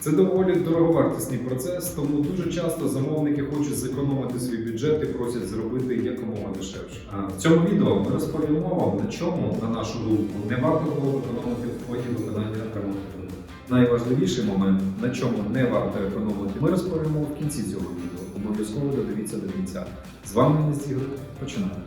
Це доволі дороговартісний процес, тому дуже часто замовники хочуть зекономити свій бюджет і просять зробити якомога дешевше. В цьому відео ми розповімо вам, на чому, на нашу думку, не варто було економити в ході виконання ремонту. Найважливіший момент, на чому не варто економити, ми розповімо в кінці цього відео. Обов'язково додивіться до кінця. З вами Ігор. Починаємо.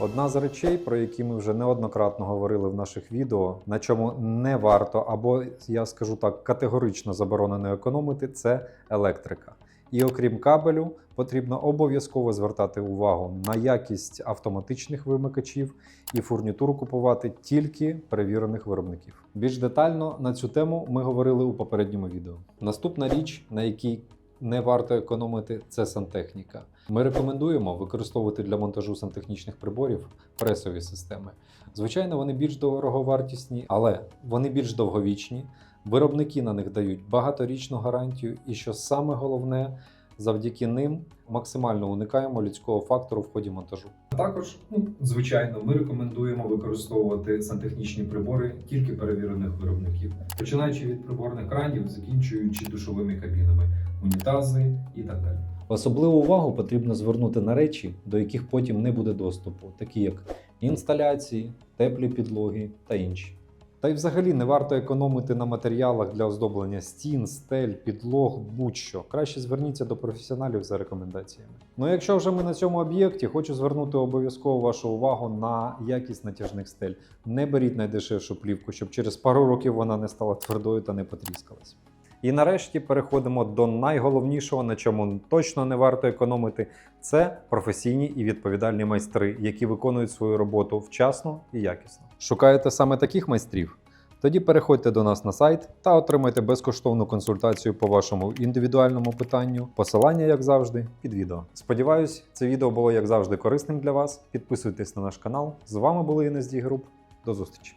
Одна з речей, про які ми вже неоднократно говорили в наших відео, на чому не варто, або я скажу так, категорично заборонено економити, це електрика. І окрім кабелю, потрібно обов'язково звертати увагу на якість автоматичних вимикачів і фурнітуру купувати тільки перевірених виробників. Більш детально на цю тему ми говорили у попередньому відео. Наступна річ, на якій не варто економити, це сантехніка. Ми рекомендуємо використовувати для монтажу сантехнічних приборів пресові системи. Звичайно, вони більш дороговартісні, але вони більш довговічні. Виробники на них дають багаторічну гарантію, і що саме головне, завдяки ним максимально уникаємо людського фактору в ході монтажу. Також, ну, звичайно, ми рекомендуємо використовувати сантехнічні прибори тільки перевірених виробників, починаючи від приборних кранів, закінчуючи душовими кабінами, унітази і так далі. Особливу увагу потрібно звернути на речі, до яких потім не буде доступу, такі як інсталяції, теплі підлоги та інші. Та й взагалі не варто економити на матеріалах для оздоблення стін, стель, підлог, будь-що. Краще зверніться до професіоналів за рекомендаціями. Ну якщо вже ми на цьому об'єкті, хочу звернути обов'язково вашу увагу на якість натяжних стель. Не беріть найдешевшу плівку, щоб через пару років вона не стала твердою та не потріскалась. І нарешті переходимо до найголовнішого, на чому точно не варто економити, це професійні і відповідальні майстри, які виконують свою роботу вчасно і якісно. Шукаєте саме таких майстрів? Тоді переходьте до нас на сайт та отримайте безкоштовну консультацію по вашому індивідуальному питанню. Посилання, як завжди, під відео. Сподіваюсь, це відео було як завжди корисним для вас. Підписуйтесь на наш канал. З вами були NSD Group. До зустрічі!